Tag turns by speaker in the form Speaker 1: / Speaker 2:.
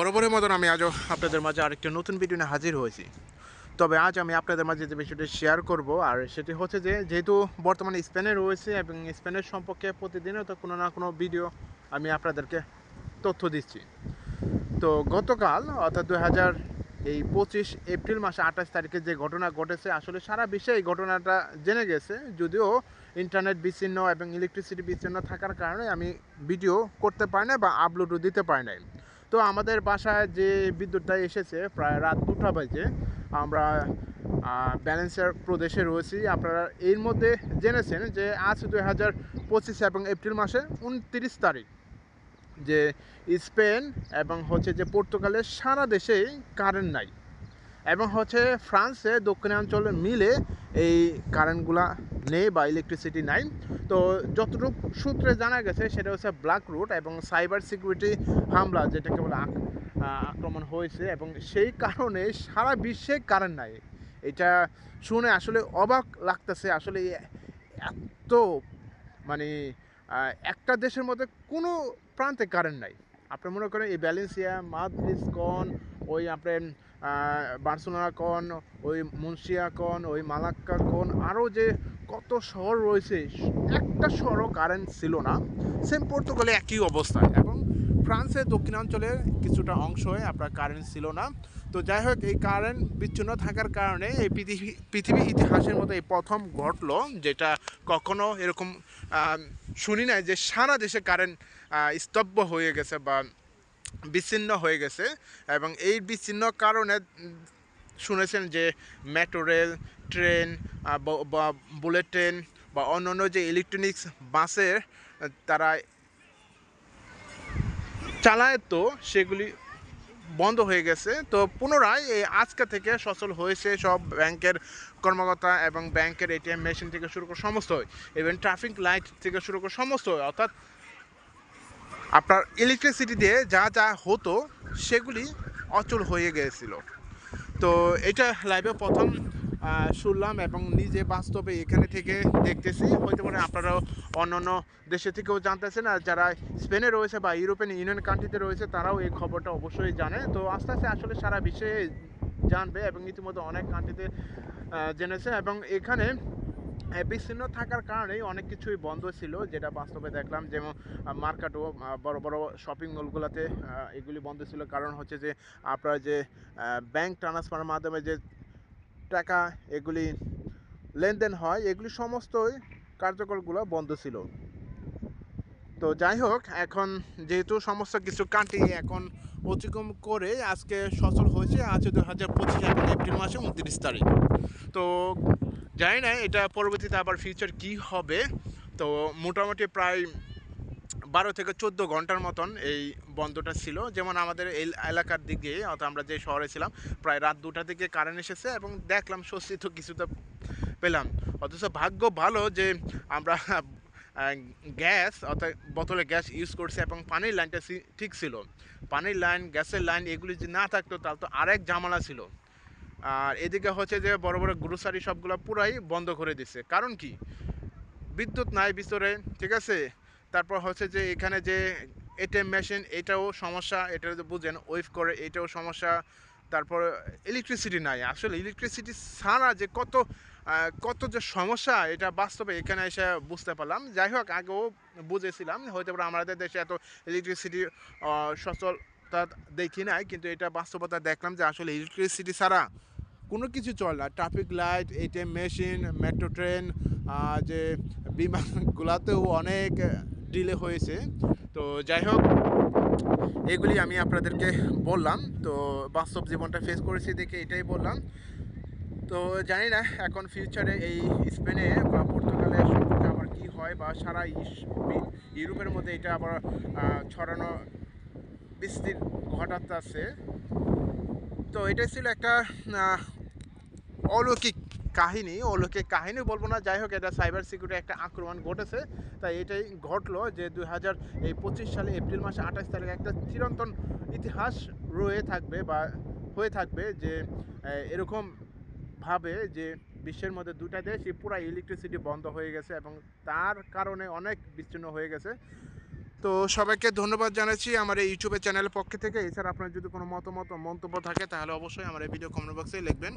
Speaker 1: বরাবরের মতন আমি আজও আপনাদের মাঝে আরেকটা নতুন ভিডিও নিয়ে হাজির হয়েছি। তবে আজ আমি আপনাদের মাঝে যে বিষয়টি শেয়ার করব, আর সেটি হচ্ছে যে, যেহেতু বর্তমানে স্পেনে রয়েছে এবং স্পেনের সম্পর্কে প্রতিদিনও তো কোনো না কোনো ভিডিও আমি আপনাদেরকে তথ্য দিচ্ছি। তো গতকাল, অর্থাৎ দু হাজার এই পঁচিশ এপ্রিল মাসে আঠাশ তারিখে যে ঘটনা ঘটেছে, আসলে সারা বিশ্বে এই ঘটনাটা জেনে গেছে। যদিও ইন্টারনেট বিচ্ছিন্ন এবং ইলেকট্রিসিটি বিচ্ছিন্ন থাকার কারণে আমি ভিডিও করতে পারি না বা আপলোডও দিতে পারি নাই। তো আমাদের বাসায় যে বিদ্যুৎটা এসেছে প্রায় রাত দুটা বাজে, আমরা ব্যালেন্সের প্রদেশে রয়েছি। আপনারা এর মধ্যে জেনেছেন যে আজ দুই হাজার পঁচিশ এবং এপ্রিল মাসে উনত্রিশ তারিখ, যে স্পেন এবং হচ্ছে যে পর্তুগালের সারা দেশেই কারেন্ট নাই। এবং হচ্ছে ফ্রান্সে দক্ষিণাঞ্চলে মিলে এই কারেন্টগুলা নেই বা ইলেকট্রিসিটি নাই। তো যতটুকু সূত্রে জানা গেছে, সেটা হচ্ছে ব্ল্যাক রুট এবং সাইবার সিকিউরিটি হামলা, যেটাকে বলে আক্রমণ হয়েছে এবং সেই কারণে সারা বিশ্বে কারেন্ট নাই। এটা শুনে আসলে অবাক লাগতেছে, আসলে এত মানে একটা দেশের মধ্যে কোনো প্রান্তে কারেন্ট নাই। আপনি মনে করেন এই ব্যালেন্সিয়া মাদ্রিস কন ওই আপনার বার্সোলোনা কন ওই মুন্সিয়া কন ওই মালাক্কা কন আরও যে কত শহর রয়েছে, একটা শহরও কারেন্ট ছিল না। সেম পর্তুগালে একই অবস্থা। এবং ফ্রান্সের দক্ষিণাঞ্চলের কিছুটা অংশে আপনার কারেন্ট ছিল না। তো যাই হোক, এই কারেন্ট বিচ্ছিন্ন থাকার কারণে এই পৃথিবী পৃথিবী ইতিহাসের মতো এই প্রথম ঘটলো যেটা কখনো এরকম শুনি নাই যে সারা দেশে কারেন্ট স্তব্ধ হয়ে গেছে বা বিচ্ছিন্ন হয়ে গেছে। এবং এই বিচ্ছিন্ন কারণে শুনেছেন যে মেট্রো রেল ট্রেন ব- বুলেট ট্রেন বা অন্যান্য যে ইলেকট্রনিক্স বাসের, তারা চালায় তো সেগুলি বন্ধ হয়ে গেছে। তো পুনরায় এই আজকে থেকে সচল হয়েছে সব ব্যাংকের কর্মকর্তা এবং ব্যাংকের এটিএম মেশিন থেকে শুরু করে সমস্ত হয় ইভেন ট্রাফিক লাইট থেকে শুরু করে সমস্ত হয় অর্থাৎ আপনার ইলেকট্রিসিটি দিয়ে যা যা হতো সেগুলি অচল হয়ে গিয়েছিল তো এটা লাইভে প্রথম শুনলাম এবং নিজে বাস্তবে এখানে থেকে দেখতেছি। হয়তো পারে আপনারাও অন্যান্য দেশে থেকেও জানতেছেন আর যারা স্পেনে রয়েছে বা ইউরোপিয়ান ইউনিয়ন কান্ট্রিতে রয়েছে, তারাও এই খবরটা অবশ্যই জানে। তো আস্তে আস্তে আসলে সারা বিশ্বে জানবে এবং ইতিমধ্যে অনেক কান্ট্রিতে জেনেছে এবং এখানে বিচ্ছিন্ন থাকার কারণেই অনেক কিছুই বন্ধ ছিল, যেটা বাস্তবে দেখলাম। যেমন মার্কেটও বড় বড় শপিং মলগুলোতে এগুলি বন্ধ ছিল। কারণ হচ্ছে যে আপনার যে ব্যাংক ট্রান্সফারের মাধ্যমে যে টাকা এগুলি লেনদেন হয়, এগুলি সমস্তই কার্যকরগুলো বন্ধ ছিল। তো যাই হোক, এখন যেহেতু সমস্ত কিছু কান্ট্রি এখন অতিক্রম করে আজকে সচল হয়েছে, আজ দু হাজার পঁচিশ এখন এপ্রিল মাসে উনত্রিশ তারিখ। তো জানি না এটা পরবর্তীতে আবার ফিউচার কি হবে। তো মোটামুটি প্রায় বারো থেকে চোদ্দ ঘণ্টার মতন এই বন্ধটা ছিল। যেমন আমাদের এই এলাকার দিকে, অর্থাৎ আমরা যে শহরে ছিলাম, প্রায় রাত দুটা থেকে কারেন্ট এসেছে এবং দেখলাম স্বস্তি তো কিছুটা পেলাম। অথচ ভাগ্য ভালো যে আমরা গ্যাস, অর্থাৎ বোতলে গ্যাস ইউজ করছে এবং পানির লাইনটা ঠিক ছিল। পানির লাইন, গ্যাসের লাইন এগুলি যদি না থাকতো, তাহলে তো আরেক ঝামেলা ছিল। আর এদিকে হচ্ছে যে বড় বড় গ্রোসারি সবগুলো পুরাই বন্ধ করে দিচ্ছে কারণ কি? বিদ্যুৎ নাই ভিতরে, ঠিক আছে? তারপর হচ্ছে যে এখানে যে এটিএম মেশিন এটাও সমস্যা, এটা বুঝেন ওয়েভ করে, এটাও সমস্যা। তারপর ইলেকট্রিসিটি নাই। আসলে ইলেকট্রিসিটি ছাড়া যে কত কত যে সমস্যা, এটা বাস্তবে এখানে এসে বুঝতে পারলাম। যাই হোক, আগেও বুঝেছিলাম, হয়তো আমাদের দেশে এত ইলেকট্রিসিটি সচলতা দেখি নাই, কিন্তু এটা বাস্তবতা দেখলাম যে আসলে ইলেকট্রিসিটি ছাড়া কোনো কিছু চলে না। Traffic light ATM machine metro train যে বিমানগুলোতেও অনেক ডিলে হয়েছে। তো যাই হোক, এগুলি আমি আপনাদেরকে বললাম। তো বাস্তব জীবনটা ফেস করেছি দেখে এটাই বললাম। তো জানি না এখন ফিউচারে এই স্পেনে বা পর্তুগালের সম্পর্কে আবার কী হয় বা সারা ইউরোপের মধ্যে এটা আবার ছড়ানো বিস্তৃত ঘটাতে আছে। তো এটাই ছিল একটা অলৌকিক কাহিনী, অলৌকিক কাহিনী বলব না। যাই হোক, এটা সাইবার সিকিউরিটি একটা আক্রমণ ঘটেছে। তাই এটাই ঘটলো যে দুই হাজার এই পঁচিশ সালে এপ্রিল মাসে আঠাশ তারিখে একটা চিরন্তন ইতিহাস রয়ে থাকবে বা হয়ে থাকবে যে এরকম ভাবে যে বিশ্বের মধ্যে দুটা দেশ পুরো ইলেকট্রিসিটি বন্ধ হয়ে গেছে এবং তার কারণে অনেক বিচ্ছিন্ন হয়ে গেছে। তো সবাইকে ধন্যবাদ জানাচ্ছি আমার এই ইউটিউবের চ্যানেলের পক্ষ থেকে। এছাড়া আপনার যদি কোনো মতামত, মন্তব্য থাকে, তাহলে অবশ্যই আমার এই ভিডিও কমেন্ট বক্সে লিখবেন।